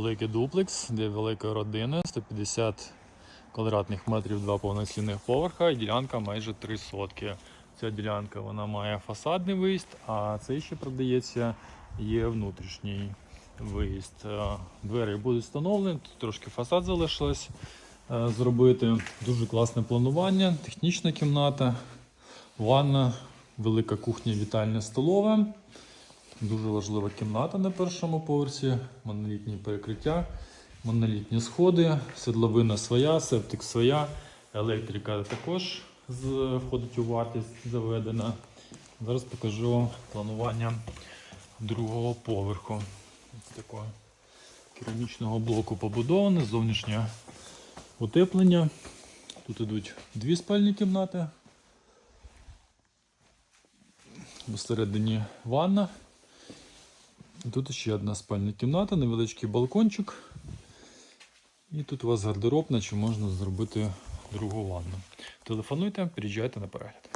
Великий дуплекс для великої родини, 150 квадратних метрів, два повноцінних поверха і ділянка майже 3 сотки. Ця ділянка вона має фасадний виїзд, а цей ще продається, є внутрішній виїзд. Е, Двері будуть встановлені, тут трошки фасад залишилось е, зробити. Дуже класне планування, технічна кімната, ванна, велика кухня, вітальня столова. Дуже важлива кімната на першому поверсі, монолітні перекриття, монолітні сходи, седловина своя, септик своя, електрика також входить у вартість заведена. Зараз покажу планування другого поверху. Ось такого керамічного блоку побудоване, зовнішнє утеплення. Тут ідуть дві спальні кімнати. Посередині ванна. Тут ще одна спальня кімната, невеличкий балкончик. І тут у вас гардеробна, чи можна зробити другу ванну. Телефонуйте, приїжджайте на перегляд.